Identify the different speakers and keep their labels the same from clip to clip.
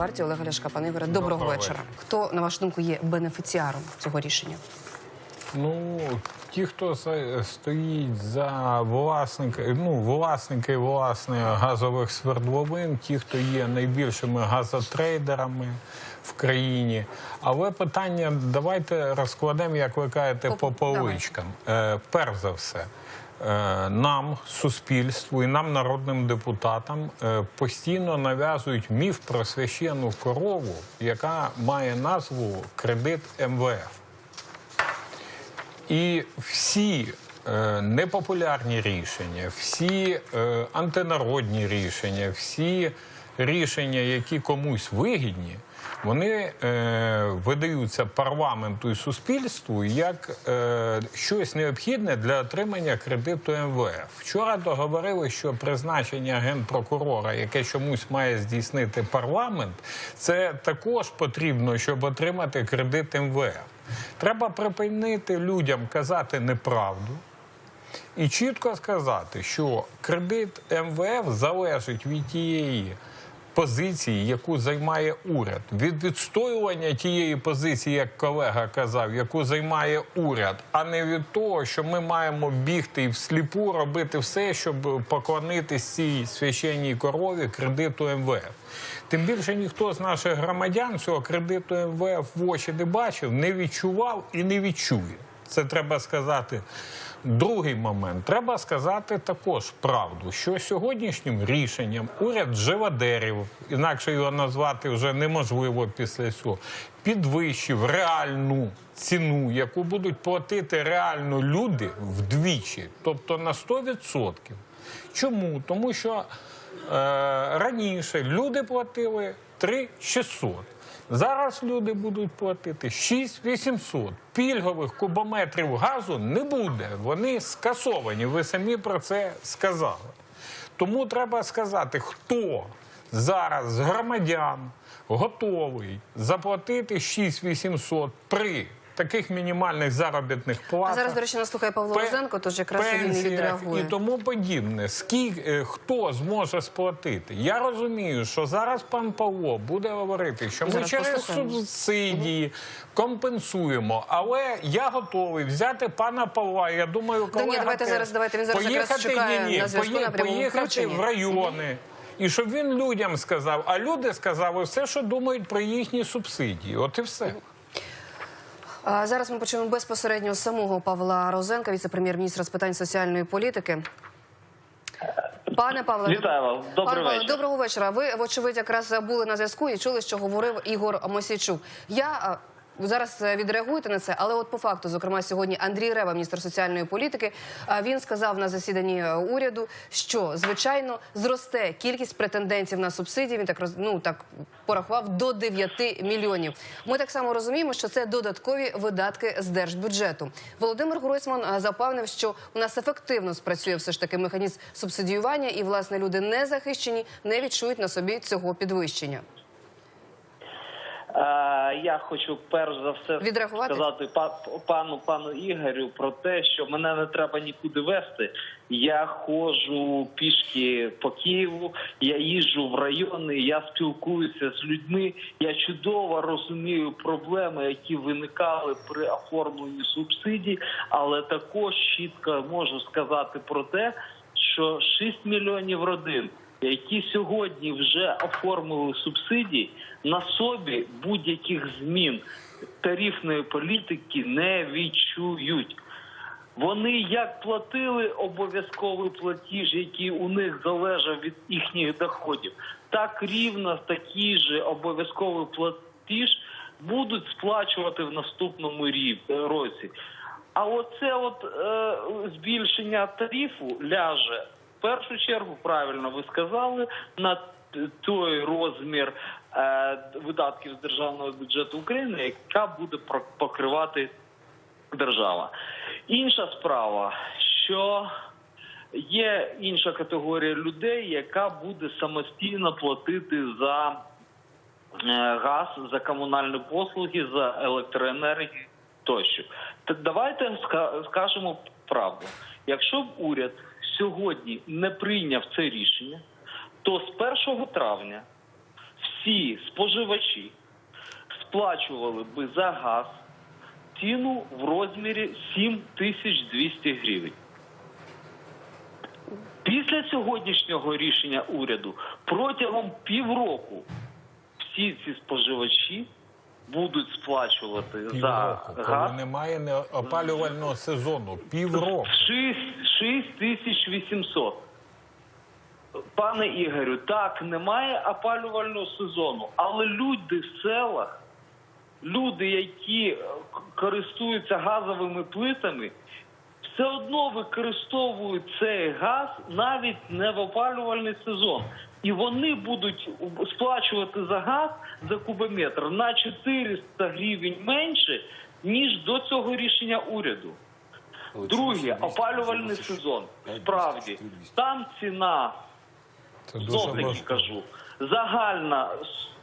Speaker 1: партії Олега Ляшка. Пане Ігоре, доброго
Speaker 2: Доброго
Speaker 1: вечора.
Speaker 2: вечора.
Speaker 1: Хто на вашу думку є бенефіціаром цього рішення?
Speaker 2: Ну, ті, хто стоїть за власники, ну, власники власне газових свердловин, ті, хто є найбільшими газотрейдерами в країні. Але питання давайте розкладемо, як ви кажете,
Speaker 1: По-
Speaker 2: по поличкам. Е, перш за все. Е, Нам, суспільству і нам, народним депутатам, е, постійно нав'язують міф про священну корову, яка має назву кредит МВФ. І всі е, непопулярні рішення, всі антинародні рішення, всі рішення, які комусь вигідні, вони е, видаються парламенту і суспільству як е, щось необхідне для отримання кредиту МВФ. Вчора договорили, що призначення генпрокурора, яке чомусь має здійснити парламент, це також потрібно, щоб отримати кредит МВФ. Треба припинити людям казати неправду і чітко сказати, що кредит МВФ залежить від тієї позиції, яку займає уряд, від відстоювання тієї позиції, як колега казав, яку займає уряд, а не від того, що ми маємо бігти і всліпу робити все, щоб поклонитись цій священній корові кредиту МВФ. Тим більше ніхто з наших громадян цього кредиту МВФ в очі не бачив, не відчував і не відчує. Це треба сказати. Другий момент треба сказати також правду, що сьогоднішнім рішенням уряд живодерів, інакше його назвати вже неможливо після цього, підвищив реальну ціну, яку будуть платити реально люди вдвічі, тобто на 100%. Чому? Тому що е, раніше люди платили 3600. Зараз люди будуть платити 6800. Пільгових кубометрів газу не буде. Вони скасовані. Ви самі про це сказали. Тому треба сказати, хто зараз з громадян готовий заплатити 6800 при таких мінімальних заробітних
Speaker 1: А зараз, до речі, нас слухає Павло Розенко, тож якраз він і відреагує.
Speaker 2: і тому подібне. Скільки е, хто зможе сплатити? Я розумію, що зараз пан Павло буде говорити, що ми
Speaker 1: Зараз
Speaker 2: через
Speaker 1: послухаємо.
Speaker 2: субсидії компенсуємо. Але я готовий взяти пана Павла. Я думаю,
Speaker 1: Да ні, давайте зараз, давайте, він зараз
Speaker 2: поїхати,
Speaker 1: чекає
Speaker 2: ні, ні,
Speaker 1: на зв'язку,
Speaker 2: пої-
Speaker 1: на
Speaker 2: поїхати в райони. І щоб він людям сказав, а люди сказали все, що думають про їхні субсидії. От і все.
Speaker 1: Зараз ми почнемо безпосередньо самого Павла Розенка, віце-прем'єр-міністра з питань соціальної політики. Пане Павле,
Speaker 3: Вітаю вас. Добрий
Speaker 1: Пане
Speaker 3: вечір.
Speaker 1: доброго вечора. Ви, вочевидь, якраз були на зв'язку і чули, що говорив Ігор Мосійчук. Я зараз е, відреагуєте на це, але от по факту, зокрема, сьогодні Андрій Рева, міністр соціальної політики, а, він сказав на засіданні е, уряду, що звичайно зросте кількість претендентів на субсидії. Він так ну так порахував до 9 мільйонів. Ми так само розуміємо, що це додаткові видатки з держбюджету. Володимир Гройсман е, запевнив, що у нас ефективно спрацює все ж таки механізм субсидіювання, і власне люди не захищені, не відчують на собі цього підвищення.
Speaker 3: Е, Я хочу перш за все
Speaker 1: Відреагувати?
Speaker 3: сказати па- пану пану Ігорю про те, що мене не треба нікуди вести. Я ходжу пішки по Києву, я їжджу в райони, я спілкуюся з людьми. Я чудово розумію проблеми, які виникали при оформленні субсидій, але також чітко можу сказати про те, що 6 мільйонів родин які сьогодні вже оформили субсидії, на собі будь-яких змін тарифної політики не відчують. Вони як платили обов'язковий платіж, який у них залежав від їхніх доходів, так рівно такий же обов'язковий платіж будуть сплачувати в наступному році. А оце от е, збільшення тарифу ляже першу чергу, правильно ви сказали, на той розмір е, видатків з державного бюджету України, яка буде покривати держава. Інша справа, що є інша категорія людей, яка буде самостійно платити за е, газ, за комунальні послуги, за електроенергію тощо. Так давайте ска- скажемо правду. Якщо б уряд сьогодні не прийняв це рішення, то з 1 травня всі споживачі сплачували би за газ ціну в розмірі 7200 гривень. Після сьогоднішнього рішення уряду протягом півроку всі ці споживачі будуть сплачувати за
Speaker 2: Півроку, коли немає не- опалювального сезону. Півроку.
Speaker 3: 6, тисяч 800. Пане Ігорю, так, немає опалювального сезону, але люди в селах, люди, які е, користуються газовими плитами, все одно використовують цей газ навіть не в опалювальний сезон. І вони будуть сплачувати за газ за кубометр на 400 гривень менше, ніж до цього рішення уряду. Друге, опалювальний сезон. Справді, там ціна, знов таки кажу, загальна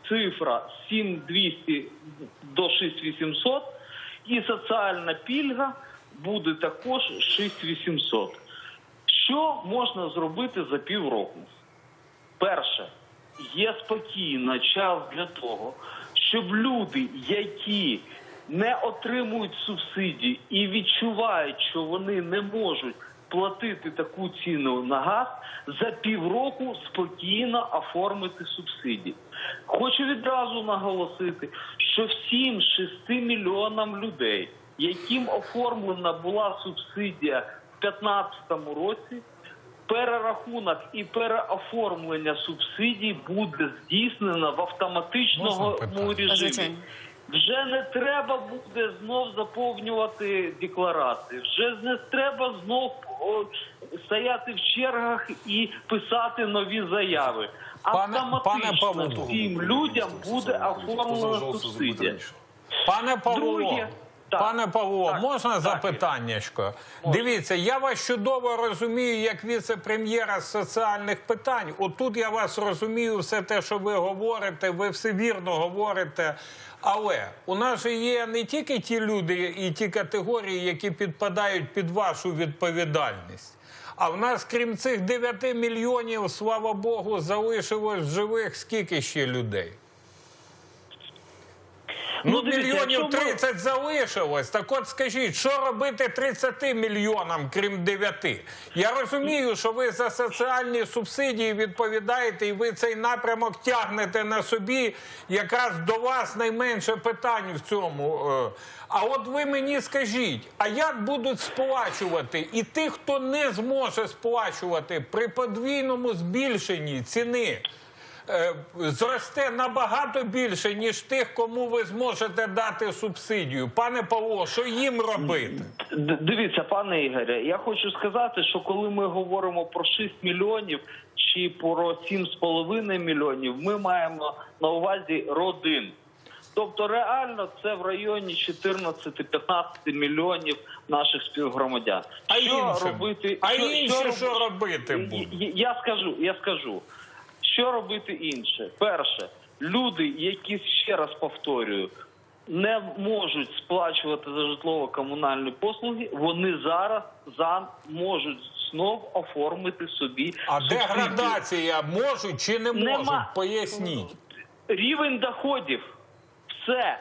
Speaker 3: цифра 7200 до 6800 і соціальна пільга буде також 6800. Що можна зробити за півроку? Перше, є спокійно час для того, щоб люди, які не отримують субсидії і відчувають, що вони не можуть платити таку ціну на газ, за півроку спокійно оформити субсидії. Хочу відразу наголосити, що всім 6 мільйонам людей, яким оформлена була субсидія в 2015 році, перерахунок і переоформлення субсидій буде здійснено в автоматичному режимі. Вже не треба буде знов заповнювати декларації. Вже не треба знов стояти в чергах і писати нові заяви. Автоматично
Speaker 2: пане
Speaker 3: всім людям буде оформлена субсидія.
Speaker 2: Пане Павло.
Speaker 3: Так.
Speaker 2: пане Павло,
Speaker 3: Так.
Speaker 2: можна
Speaker 3: Так.
Speaker 2: запитаннячко? Дивіться, я вас чудово розумію як віце-прем'єра з соціальних питань. Отут я вас розумію, все те, що ви говорите, ви все вірно говорите. Але у нас же є не тільки ті люди і ті категорії, які підпадають під вашу відповідальність. А в нас, крім цих 9 мільйонів, слава Богу, залишилось живих скільки ще людей? Ну,
Speaker 3: Ну, дивіться,
Speaker 2: мільйонів
Speaker 3: якщо ми-
Speaker 2: 30 залишилось. Так от скажіть, що робити 30 мільйонам, крім 9? Я розумію, що ви за соціальні субсидії відповідаєте, і ви цей напрямок тягнете на собі. Якраз до вас найменше питань в цьому. е. А от ви мені скажіть, а як будуть сплачувати і тих, хто не зможе сплачувати при подвійному збільшенні ціни? Е, зросте набагато більше, ніж тих, кому ви зможете дати субсидію. Пане Павло, що їм робити?
Speaker 3: Дивіться, пане Ігоре, я хочу сказати, що коли ми говоримо про 6 мільйонів чи про 7,5 мільйонів, ми маємо на увазі родин. Тобто реально це в районі 14-15 мільйонів наших співгромадян.
Speaker 2: А
Speaker 3: що
Speaker 2: іншим?
Speaker 3: робити?
Speaker 2: А
Speaker 3: що-
Speaker 2: інші
Speaker 3: що
Speaker 2: робити
Speaker 3: Я скажу, я скажу. Що робити інше? Перше, люди, які ще раз повторюю, не можуть сплачувати за житлово-комунальні послуги, вони зараз за можуть знов оформити собі
Speaker 2: А
Speaker 3: субсидію.
Speaker 2: деградація можуть чи не можуть?
Speaker 3: Нема.
Speaker 2: Поясніть.
Speaker 3: Рівень доходів. Все.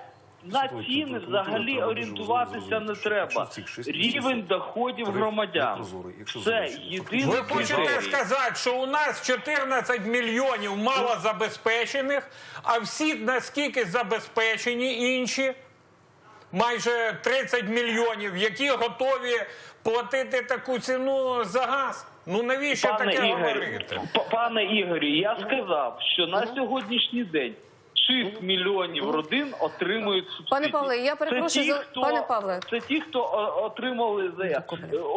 Speaker 3: На ціни взагалі орієнтуватися не треба. Рівень доходів громадян. Це єдиний
Speaker 2: Ви хочете
Speaker 3: критерій.
Speaker 2: сказати, що у нас 14 мільйонів малозабезпечених, а всі наскільки забезпечені інші? Майже 30 мільйонів, які готові платити таку ціну за газ. Ну навіщо
Speaker 3: Пане
Speaker 2: таке
Speaker 3: Ігорю,
Speaker 2: говорити?
Speaker 3: п- пане Ігорі, я сказав, що на сьогоднішній день 6 мільйонів родин отримують субсидії.
Speaker 1: Пане Павле, я перепрошую
Speaker 3: Це ті,
Speaker 1: за-
Speaker 3: хто,
Speaker 1: пане Павле.
Speaker 3: Це ті, хто отримали зая...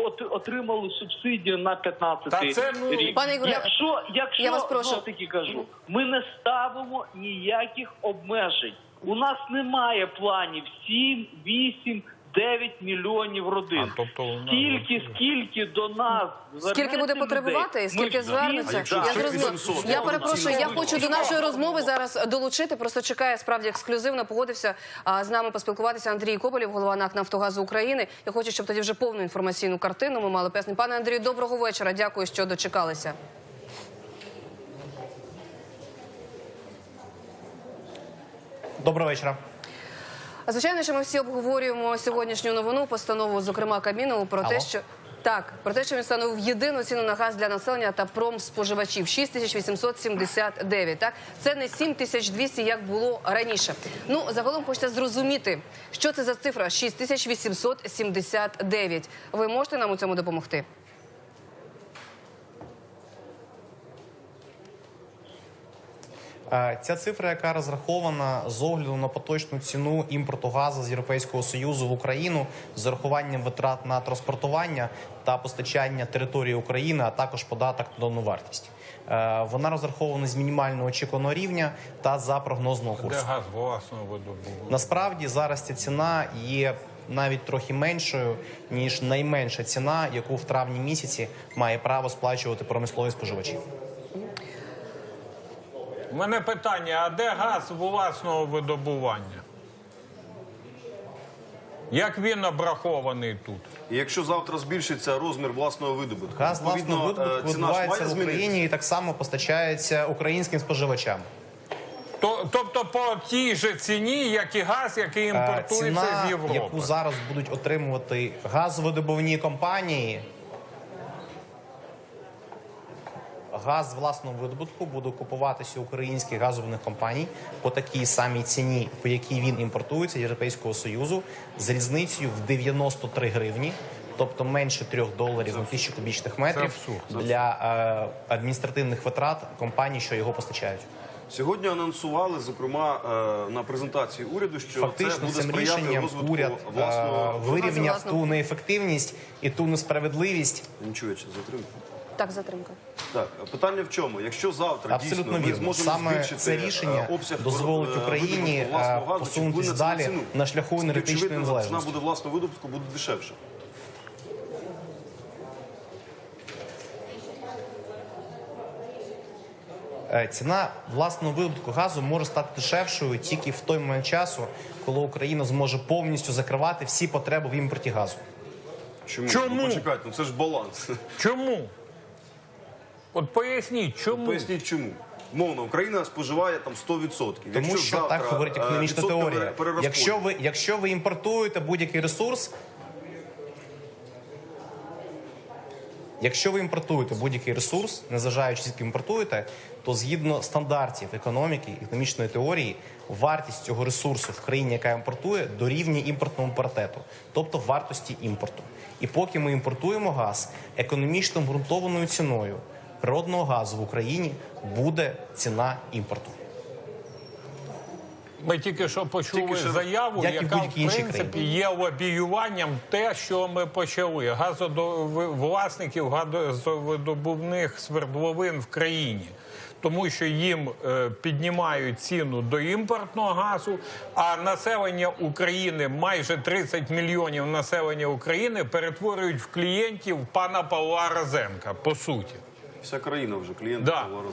Speaker 3: от, отримали субсидію на 15
Speaker 2: Та це, ну,
Speaker 3: рік.
Speaker 1: Пане Ігоре,
Speaker 3: якщо, якщо
Speaker 1: я вас прошу.
Speaker 3: Ну, таки кажу, ми не ставимо ніяких обмежень. У нас немає планів 7, 8, 9 мільйонів родин.
Speaker 2: А, тобто
Speaker 3: Скільки, скільки до нас
Speaker 1: Скільки буде потребувати, скільки звернеться? Я зрозуміла. Я перепрошую. Я хочу до нашої розмови зараз долучити. Просто чекає справді ексклюзивно. Погодився а, з нами поспілкуватися Андрій Коболєв, голова НАК Нафтогазу України. Я хочу, щоб тоді вже повну інформаційну картину ми мали пояснити. Пане Андрію, доброго вечора. Дякую, що дочекалися.
Speaker 4: Доброго вечора.
Speaker 1: Звичайно, що ми всі обговорюємо сьогоднішню новину, постанову, зокрема Кабмінову, про те, що так, про те, що він встановив єдину ціну на газ для населення та промспоживачів 6879. Так, це не 7200, як було раніше. Ну загалом хочеться зрозуміти, що це за цифра 6879. Ви можете нам у цьому допомогти?
Speaker 4: Ця цифра, яка розрахована з огляду на поточну ціну імпорту газу з Європейського союзу в Україну з урахуванням витрат на транспортування та постачання території України, а також податок на додану вартість. Е, Вона розрахована з мінімального очікуваного рівня та за прогнозного
Speaker 2: Де
Speaker 4: курсу.
Speaker 2: газ власного?
Speaker 4: Насправді зараз ця ціна є навіть трохи меншою ніж найменша ціна, яку в травні місяці має право сплачувати промислові споживачі.
Speaker 2: У мене питання: а де газ власного видобування? Як він обрахований тут?
Speaker 5: І якщо завтра збільшиться розмір власного видобутку,
Speaker 4: Газ власного
Speaker 5: е,
Speaker 4: видобутку
Speaker 5: ціна ж
Speaker 4: видобувається в Україні
Speaker 5: змінитися.
Speaker 4: і так само постачається українським споживачам.
Speaker 2: То, тобто по тій же ціні, як і газ, який
Speaker 4: Е,
Speaker 2: імпортується
Speaker 4: Ціна,
Speaker 2: з Європи.
Speaker 4: яку зараз будуть отримувати газовидобувні компанії. Газ власного видобутку буде купуватися українських газових компаній по такій самій ціні, по якій він імпортується Європейського союзу, з різницею в 93 гривні, тобто менше 3 доларів на тисячу кубічних метрів для е, адміністративних витрат компаній, що його постачають.
Speaker 5: Сьогодні анонсували, зокрема, е, на презентації уряду, що це
Speaker 4: Фактично
Speaker 5: буде
Speaker 4: цим
Speaker 5: сприяти
Speaker 4: рішенням
Speaker 5: розвитку
Speaker 4: уряд е,
Speaker 5: власного
Speaker 4: вирівняв
Speaker 1: Власного.
Speaker 4: ту неефективність і ту несправедливість.
Speaker 5: Нічого, чи затримку.
Speaker 1: Так, затримка.
Speaker 5: Так, питання в чому? Якщо завтра
Speaker 4: Абсолютно
Speaker 5: дійсно ми
Speaker 4: вірно.
Speaker 5: зможемо
Speaker 4: Саме
Speaker 5: збільшити
Speaker 4: це рішення
Speaker 5: е, обсяг
Speaker 4: дозволить
Speaker 5: е,
Speaker 4: Україні
Speaker 5: видобутку власного
Speaker 4: е,
Speaker 5: газу, чи це на
Speaker 4: далі
Speaker 5: ціну?
Speaker 4: на шляху
Speaker 5: Це,
Speaker 4: енергетичної
Speaker 5: очевидно,
Speaker 4: незалежності.
Speaker 5: Ціна буде власного видобутку буде дешевше.
Speaker 4: Е, Ціна власного видобутку газу може стати дешевшою тільки в той момент часу, коли Україна зможе повністю закривати всі потреби в імпорті газу.
Speaker 5: Чому?
Speaker 2: Чому?
Speaker 5: Ну, почекайте, ну це ж баланс.
Speaker 2: Чому? От поясніть, чому?
Speaker 5: Поясніть чому. Мовно, Україна споживає там 100%.
Speaker 4: Тому
Speaker 5: Якщо
Speaker 4: що
Speaker 5: завтра,
Speaker 4: так говорить
Speaker 5: е,
Speaker 4: економічна теорія. Якщо ви, якщо ви імпортуєте будь-який ресурс, якщо ви імпортуєте будь-який ресурс, незважаючи скільки імпортуєте, то згідно стандартів економіки, економічної теорії, вартість цього ресурсу в країні, яка імпортує, дорівнює імпортному паритету, тобто вартості імпорту. І поки ми імпортуємо газ, економічно обґрунтованою ціною природного газу в Україні буде ціна імпорту.
Speaker 2: Ми тільки що почули
Speaker 5: Тільки що-
Speaker 2: заяву,
Speaker 4: Як
Speaker 2: яка в принципі є лобіюванням те, що ми почали. Газодо- власників газовидобувних свердловин в країні. Тому що їм е, піднімають ціну до імпортного газу, а населення України, майже 30 мільйонів населення України, перетворюють в клієнтів пана Павла Розенка, по суті.
Speaker 5: Вся країна вже клієнт
Speaker 2: Да.
Speaker 5: Павла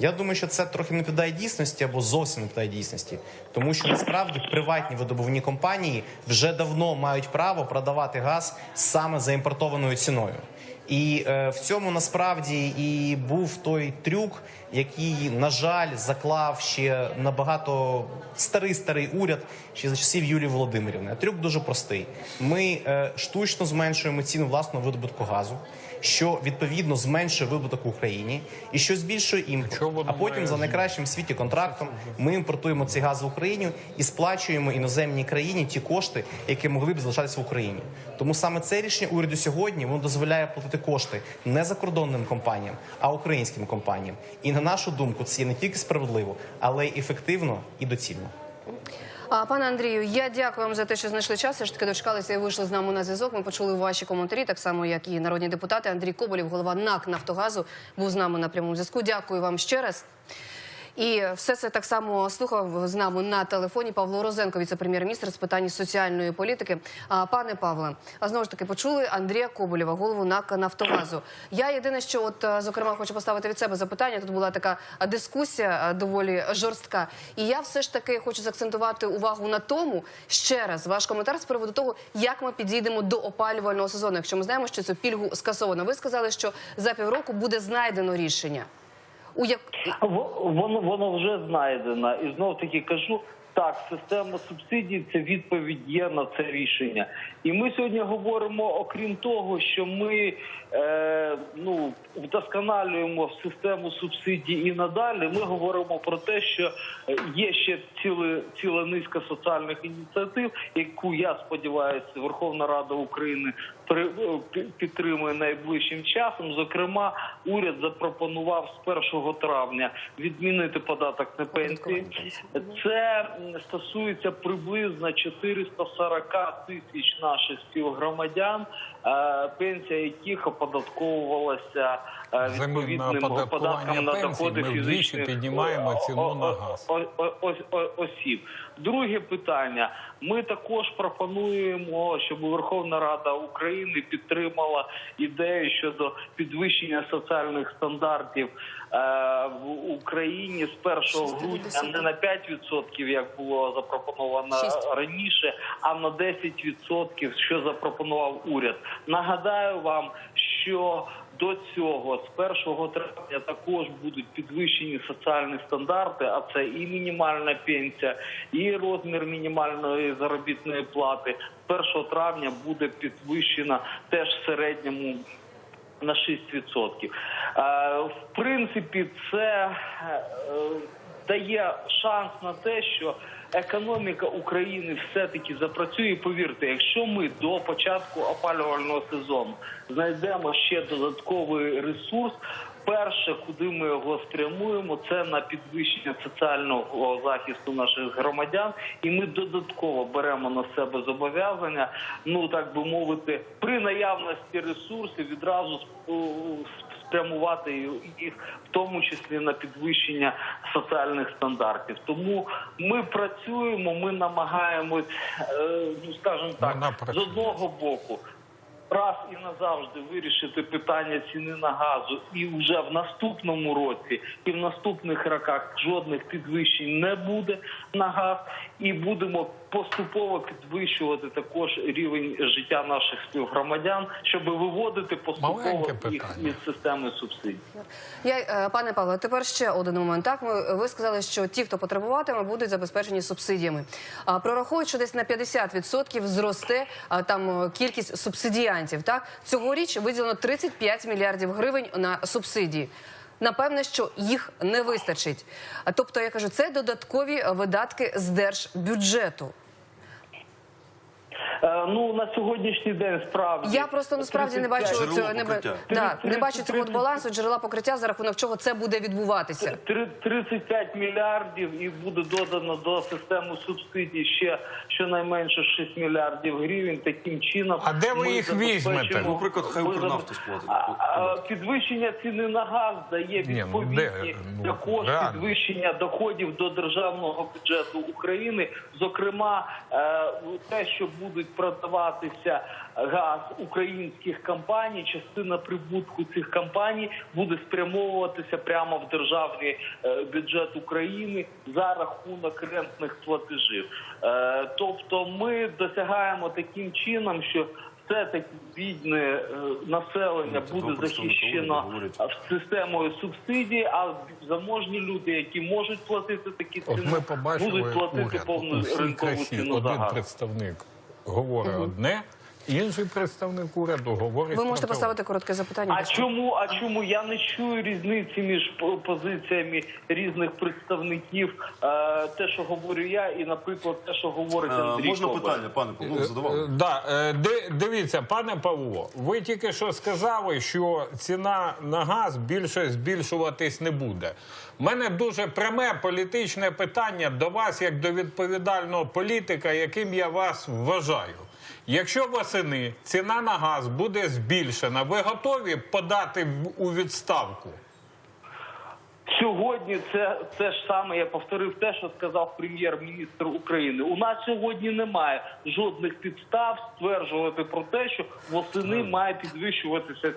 Speaker 4: Я думаю, що це трохи не піддає дійсності або зовсім не відповідає дійсності, тому що насправді приватні видобувні компанії вже давно мають право продавати газ саме за імпортованою ціною. І е, в цьому насправді і був той трюк, який, на жаль, заклав ще набагато старий старий уряд ще за часів Юлії Володимирівни. А Трюк дуже простий. Ми е, штучно зменшуємо ціну власного видобутку газу, що відповідно зменшує видобуток в Україні і що збільшує імпорт. А потім за найкращим в світі контрактом ми імпортуємо цей газ в Україну і сплачуємо іноземній країні ті кошти, які могли б залишатися в Україні. Тому саме це рішення уряду сьогодні воно дозволяє платити кошти не закордонним компаніям, а українським компаніям. І на нашу думку, це є не тільки справедливо, але й ефективно і доцільно.
Speaker 1: А, пане Андрію, я дякую вам за те, що знайшли час. Все ж таки дочекалися і вийшли з нами на зв'язок. Ми почули ваші коментарі, так само як і народні депутати. Андрій Коболєв, голова НАК Нафтогазу, був з нами на прямому зв'язку. Дякую вам ще раз. І все це так само слухав з нами на телефоні Павло Розенко, віце-прем'єр-міністр з питань соціальної політики. Пане Павле, знову ж таки почули Андрія Коболєва, голову НАК Нафтогазу. Я єдине, що от зокрема хочу поставити від себе запитання. Тут була така дискусія доволі жорстка. І я все ж таки хочу заакцентувати увагу на тому, ще раз ваш коментар з приводу того, як ми підійдемо до опалювального сезону. Якщо ми знаємо, що цю пільгу скасовано. Ви сказали, що за півроку буде знайдено рішення. У як
Speaker 3: Во- Воно воно вже знайдено, і знов таки кажу. Так, система субсидій це відповідь є на це рішення. І ми сьогодні говоримо, окрім того, що ми е, ну, вдосконалюємо систему субсидій і надалі. Ми говоримо про те, що є ще ціле, ціла низка соціальних ініціатив, яку я сподіваюся, Верховна Рада України при, е, підтримує найближчим часом. Зокрема, уряд запропонував з 1 травня відмінити податок на пенсії. Це стосується приблизно 440 тисяч наших співгромадян, е, пенсія яких оподатковувалася відповідним
Speaker 2: оподаткування
Speaker 3: податком на доходи фізичних
Speaker 2: піднімаємо ціну на газ.
Speaker 3: осіб. Друге питання. Ми також пропонуємо, щоб Верховна Рада України підтримала ідею щодо підвищення соціальних стандартів е, в Україні з 1 грудня не на 5%, як було запропоновано раніше, а на 10%, що запропонував уряд. Нагадаю вам, що до цього з 1 травня також будуть підвищені соціальні стандарти, а це і мінімальна пенсія, і розмір мінімальної заробітної плати. З 1 травня буде підвищена теж в середньому на 6%. Е, В принципі, це е, дає шанс на те, що економіка України все-таки запрацює. Повірте, якщо ми до початку опалювального сезону знайдемо ще додатковий ресурс. Перше, куди ми його спрямуємо, це на підвищення соціального захисту наших громадян, і ми додатково беремо на себе зобов'язання, ну так би мовити, при наявності ресурсів відразу спрямувати їх, в тому числі на підвищення соціальних стандартів. Тому ми працюємо, ми намагаємось, е, ну скажімо так, з одного боку. Раз і назавжди вирішити питання ціни на газу, і вже в наступному році, і в наступних роках жодних підвищень не буде на газ, і будемо поступово підвищувати також рівень життя наших співгромадян, щоб виводити поступово їх із системи субсидій.
Speaker 1: Я, е, пане Павло, тепер ще один момент. Так, ми, ви сказали, що ті, хто потребуватиме, будуть забезпечені субсидіями. А прораховують, що десь на 50% зросте а, там е, кількість субсидіантів. Так цьогоріч виділено 35 мільярдів гривень на субсидії. Напевне, що їх не вистачить. Тобто, я кажу, це додаткові видатки з держбюджету.
Speaker 3: Е, ну на сьогоднішній день справді
Speaker 1: Я просто насправді не бачу цього не, да, не бачу цього от балансу джерела покриття, за рахунок чого це буде відбуватися.
Speaker 3: Три- 35 мільярдів і буде додано до системи субсидій ще щонайменше 6 мільярдів гривень. Таким чином,
Speaker 2: А де ви
Speaker 3: ми
Speaker 2: їх візьмете?
Speaker 5: Наприклад, хай
Speaker 3: заб-
Speaker 5: сплатить.
Speaker 3: Підвищення ціни на газ дає
Speaker 2: ну,
Speaker 3: відповідні
Speaker 2: де, ну,
Speaker 3: також підвищення доходів до державного бюджету України. Зокрема, е, те, що будуть продаватися газ українських компаній, частина прибутку цих компаній буде спрямовуватися прямо в державний е, бюджет України за рахунок рентних платежів. Е, Тобто, ми досягаємо таким чином, що все таки бідне е, населення буде захищено системою субсидій, а заможні люди, які можуть платити такі ціни, будуть платити повну ринкову ціну за
Speaker 2: Один представник говорить одне, інший представник уряду говорить
Speaker 1: Ви можете поставити коротке запитання.
Speaker 3: А чому? А чому я не чую різниці між позиціями різних представників? Е, те, що говорю я, і, наприклад, те, що говорить
Speaker 5: Е,
Speaker 3: Андрій
Speaker 5: Можна питання, пане Павло,
Speaker 2: Е,
Speaker 5: задавали?
Speaker 2: Да, е, дивіться, пане Павло, ви тільки що сказали, що ціна на газ більше збільшуватись не буде. У мене дуже пряме політичне питання до вас, як до відповідального політика, яким я вас вважаю. Якщо восени ціна на газ буде збільшена, ви готові подати у відставку?
Speaker 3: Сьогодні це те ж саме. Я повторив те, що сказав прем'єр-міністр України. У нас сьогодні немає жодних підстав стверджувати про те, що восени має підвищуватися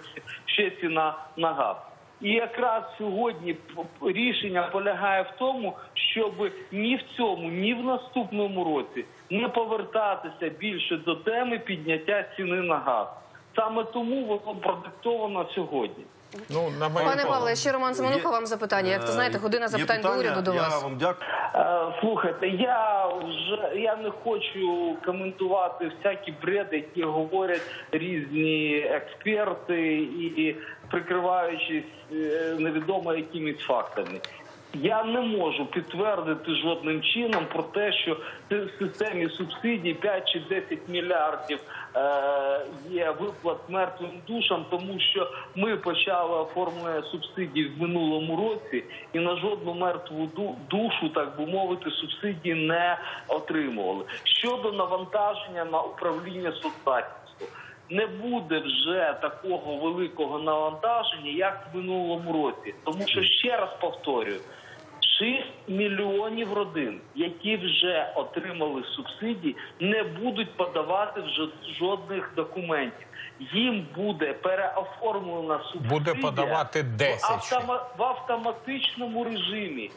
Speaker 3: ще ціна на газ. І якраз сьогодні рішення полягає в тому, щоб ні в цьому, ні в наступному році не повертатися більше до теми підняття ціни на газ. Саме тому воно продиктовано сьогодні.
Speaker 2: Ну, на моє
Speaker 1: Пане Павле, ще Роман Семенуха вам запитання. Як то знаєте, година
Speaker 5: Е, Є
Speaker 1: запитань до уряду до
Speaker 5: Я
Speaker 1: вас.
Speaker 5: вам дякую.
Speaker 3: Е, Слухайте, я вже я не хочу коментувати всякі бреди, які говорять різні експерти і прикриваючись е, невідомо якимись фактами. Я не можу підтвердити жодним чином про те, що в системі субсидій 5 чи 10 мільярдів е, є виплат мертвим душам, тому що ми почали оформлення субсидій в минулому році і на жодну мертву душу, так би мовити, субсидії не отримували. Щодо навантаження на управління соцзахисту, не буде вже такого великого навантаження, як в минулому році, тому що ще раз повторюю. 6 мільйонів родин, які вже отримали субсидії, не будуть подавати вже жодних документів. Їм буде переоформлена субсидія
Speaker 2: Буде подавати 10
Speaker 3: в, автома- в автоматичному режимі.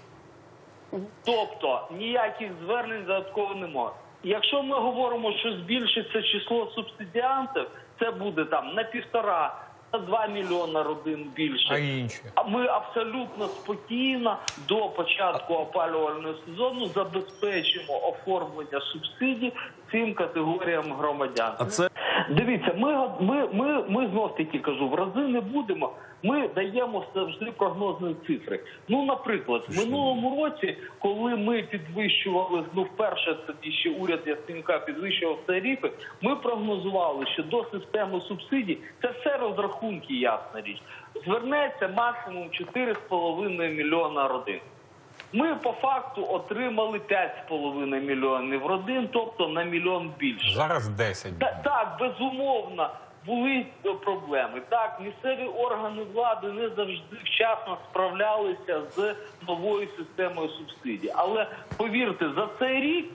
Speaker 3: Тобто ніяких звернень додатково немає. Якщо ми говоримо, що збільшиться число субсидіантів, це буде там на півтора, на два мільйона родин більше.
Speaker 2: а інші.
Speaker 3: Ми абсолютно спокійно до початку опалювального сезону забезпечимо оформлення субсидій цим категоріям громадян.
Speaker 5: А це
Speaker 3: Дивіться, ми, ми, ми, ми знов таки кажу, в рази не будемо. Ми даємо завжди прогнозні цифри. Ну, наприклад, в минулому році, коли ми підвищували, ну вперше тоді ще уряд Яценюка підвищував тарифи, ми прогнозували, що до системи субсидій це все розрахунки, ясна річ. Звернеться максимум 4,5 мільйона родин. Ми по факту отримали 5,5 мільйонів родин, тобто на мільйон більше.
Speaker 2: Зараз 10.
Speaker 3: Та- Так, безумовно, були проблеми. Так, місцеві органи влади не завжди вчасно справлялися з новою системою субсидій. Але повірте, за цей рік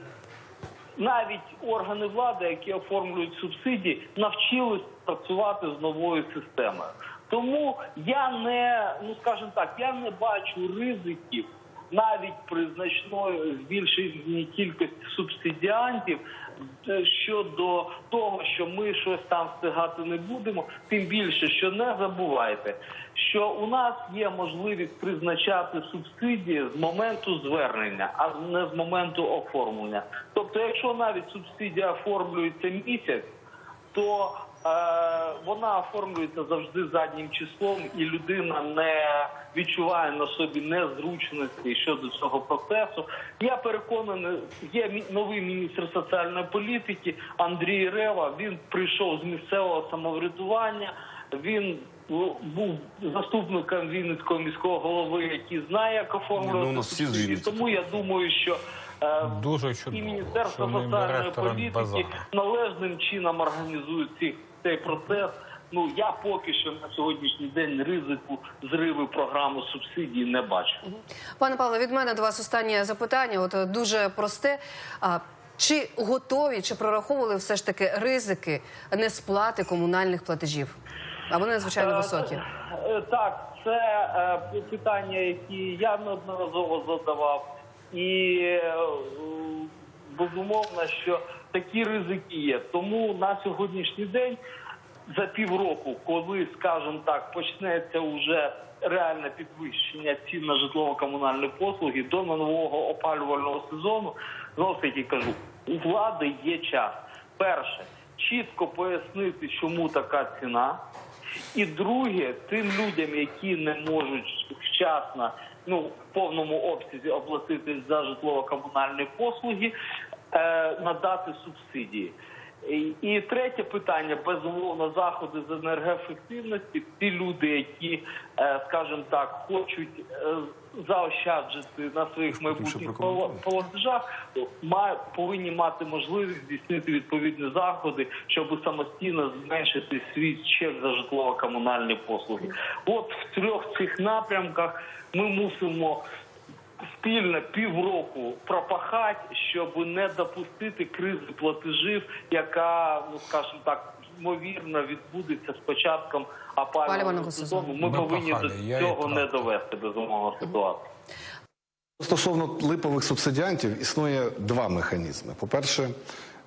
Speaker 3: навіть органи влади, які оформлюють субсидії, навчились працювати з новою системою. Тому я не ну скажімо так, я не бачу ризиків навіть при значної збільшенні кількості субсидіантів е, щодо того, що ми щось там встигати не будемо. Тим більше, що не забувайте, що у нас є можливість призначати субсидії з моменту звернення, а не з моменту оформлення. Тобто, якщо навіть субсидія оформлюється місяць, то вона оформлюється завжди заднім числом, і людина не відчуває на собі незручності щодо цього процесу. Я переконаний, є новий міністр соціальної політики Андрій Рева. Він прийшов з місцевого самоврядування. Він ну, був заступником Вінницького міського голови, який знає, як
Speaker 5: Ну,
Speaker 3: оформлювати
Speaker 5: у нас всі з
Speaker 3: субсидії.
Speaker 5: Вінниці.
Speaker 3: Тому я думаю, що е,
Speaker 2: Дуже
Speaker 3: і. Міністерство соціальної політики
Speaker 2: «Базар».
Speaker 3: належним чином організують ці, цей процес. Ну я поки що на сьогоднішній день ризику зриви програми субсидій не бачу.
Speaker 1: Пане Павле, від мене до вас останнє запитання. От е, дуже просте. Чи готові, чи прораховували все ж таки ризики несплати комунальних платежів? А вони надзвичайно високі.
Speaker 3: Е, е, Так, це е, питання, які я неодноразово задавав, і е, безумовно, що такі ризики є. Тому на сьогоднішній день, за півроку, коли, скажімо так, почнеться уже реальне підвищення цін на житлово-комунальні послуги до нового опалювального сезону, знову таки кажу, у влади є час. Перше, чітко пояснити, чому така ціна. І друге, тим людям, які не можуть вчасно, ну в повному обсязі оплатити за житлово-комунальні послуги, надати субсидії. І, третє питання, безумовно, заходи з енергоефективності. Ті люди, які, е, скажімо так, хочуть е, заощаджити на своїх майбутніх платежах, повинні мати можливість здійснити відповідні заходи, щоб самостійно зменшити свій чек за житлово-комунальні послуги. От в трьох цих напрямках ми мусимо спільно півроку пропахати, щоб не допустити кризи платежів, яка, ну скажімо так, ймовірно відбудеться з початком
Speaker 1: Опалювального сезону.
Speaker 3: Ми
Speaker 2: Ми
Speaker 3: повинні
Speaker 2: пахали,
Speaker 3: до цього не довести безумовно ситуацію.
Speaker 6: Стосовно липових субсидіантів існує два механізми. По-перше,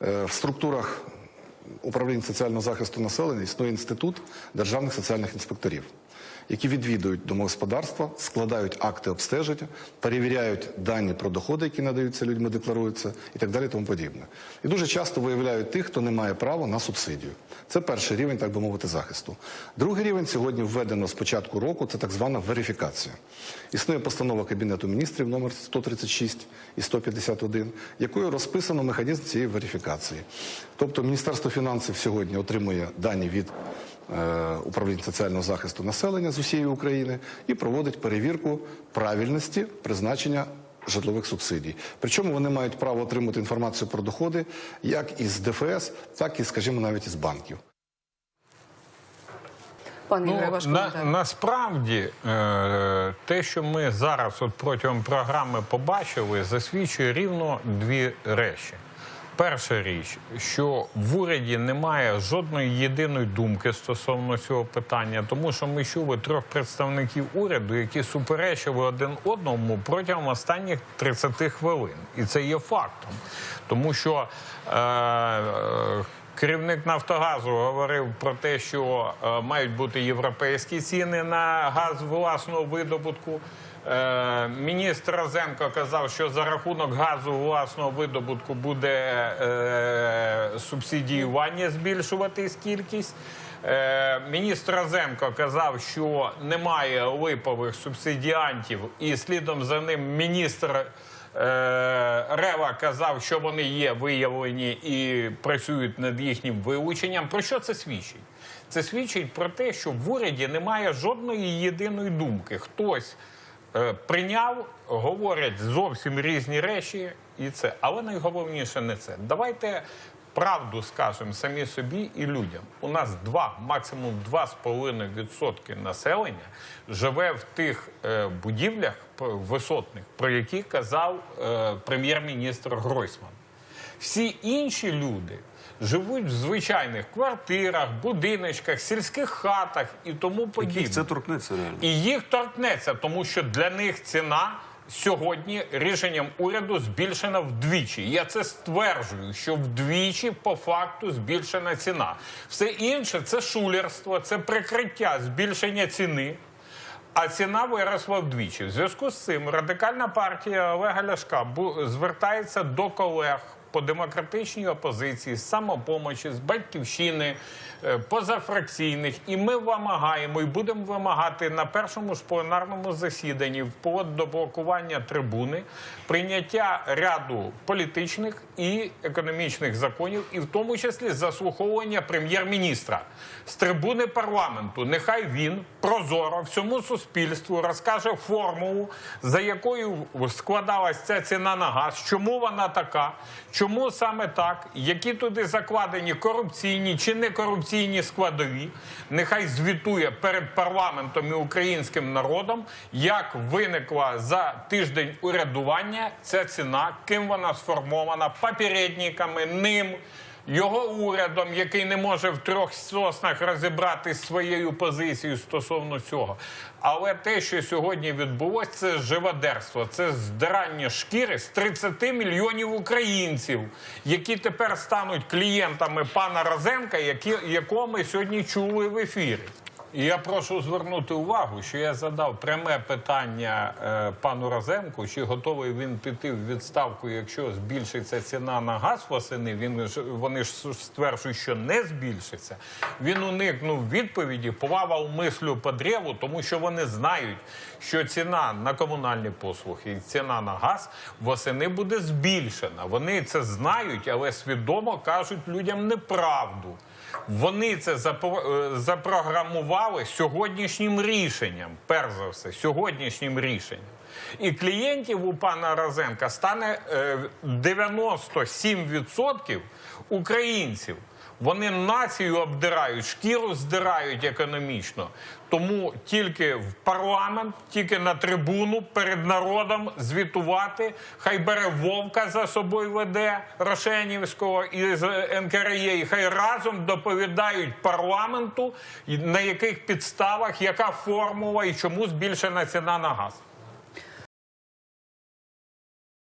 Speaker 6: е, в структурах управління соціального захисту населення існує інститут державних соціальних інспекторів, які відвідують домогосподарства, складають акти обстеження, перевіряють дані про доходи, які надаються людьми, декларуються, і так далі. Тому подібне. І дуже часто виявляють тих, хто не має права на субсидію. Це перший рівень, так би мовити, захисту. Другий рівень сьогодні введено з початку року. Це так звана верифікація. Існує постанова Кабінету міністрів номер 136 і 151, якою розписано механізм цієї верифікації. Тобто Міністерство фінансів сьогодні отримує дані від управління соціального захисту населення з усієї України і проводить перевірку правильності призначення житлових субсидій. Причому вони мають право отримати інформацію про доходи як із ДФС, так і, скажімо, навіть із банків.
Speaker 1: Пане
Speaker 2: Ну,
Speaker 1: ваш
Speaker 2: на, насправді е, те, що ми зараз от протягом програми побачили, засвідчує рівно дві речі. Перша річ, що в уряді немає жодної єдиної думки стосовно цього питання, тому що ми чули трьох представників уряду, які суперечили один одному протягом останніх 30 хвилин, і це є фактом, тому що е, Керівник Нафтогазу говорив про те, що е, мають бути європейські ціни на газ власного видобутку. Е, міністр Розенко казав, що за рахунок газу власного видобутку буде е, субсидіювання збільшуватись кількість. Е, міністр Розенко казав, що немає липових субсидіантів, і слідом за ним міністр Рева казав, що вони є виявлені і працюють над їхнім вилученням. Про що це свідчить? Це свідчить про те, що в уряді немає жодної єдиної думки. Хтось прийняв, говорять зовсім різні речі, і це. Але найголовніше не це. Давайте правду скажемо самі собі і людям. У нас 2, максимум 2,5% населення живе в тих е, будівлях висотних, про які казав е, прем'єр-міністр Гройсман. Всі інші люди живуть в звичайних квартирах, будиночках, сільських хатах і тому подібне.
Speaker 5: Яких це торкнеться реально?
Speaker 2: І їх торкнеться, тому що для них ціна сьогодні рішенням уряду збільшена вдвічі. Я це стверджую, що вдвічі по факту збільшена ціна. Все інше це шулерство, це прикриття збільшення ціни. А ціна виросла вдвічі. В зв'язку з цим радикальна партія Олега Ляшка звертається до колег по демократичній опозиції, самопомочі, з батьківщини, е, позафракційних. І ми вимагаємо і будемо вимагати на першому ж пленарному засіданні вплоть до блокування трибуни прийняття ряду політичних і економічних законів, і в тому числі заслуховування прем'єр-міністра з трибуни парламенту. Нехай він прозоро всьому суспільству розкаже формулу, за якою складалась ця ціна на газ, чому вона така, чому саме так, які туди закладені корупційні чи некорупційні складові. Нехай звітує перед парламентом і українським народом, як виникла за тиждень урядування ця ціна, ким вона сформована, попередниками, ним. Його урядом, який не може в трьох соснах розібрати своєю позицією стосовно цього. Але те, що сьогодні відбулося, це живодерство, це здирання шкіри з 30 мільйонів українців, які тепер стануть клієнтами пана Розенка, які, якого ми сьогодні чули в ефірі. І я прошу звернути увагу, що я задав пряме питання е, пану Разенку, чи готовий він піти в відставку, якщо збільшиться ціна на газ восени. Він вони ж стверджують, що не збільшиться. Він уникнув відповіді, плавав мислю по древу, тому що вони знають, що ціна на комунальні послуги і ціна на газ восени буде збільшена. Вони це знають, але свідомо кажуть людям неправду. Вони це е, запрограмували сьогоднішнім рішенням, перш за все, сьогоднішнім рішенням. І клієнтів у пана Розенка стане е, 97% українців. Вони націю обдирають, шкіру здирають економічно. Тому тільки в парламент, тільки на трибуну перед народом звітувати. Хай бере Вовка за собою веде Рошенівського і з НКРЄ, хай разом доповідають парламенту, на яких підставах, яка формула і чому збільшена ціна на газ.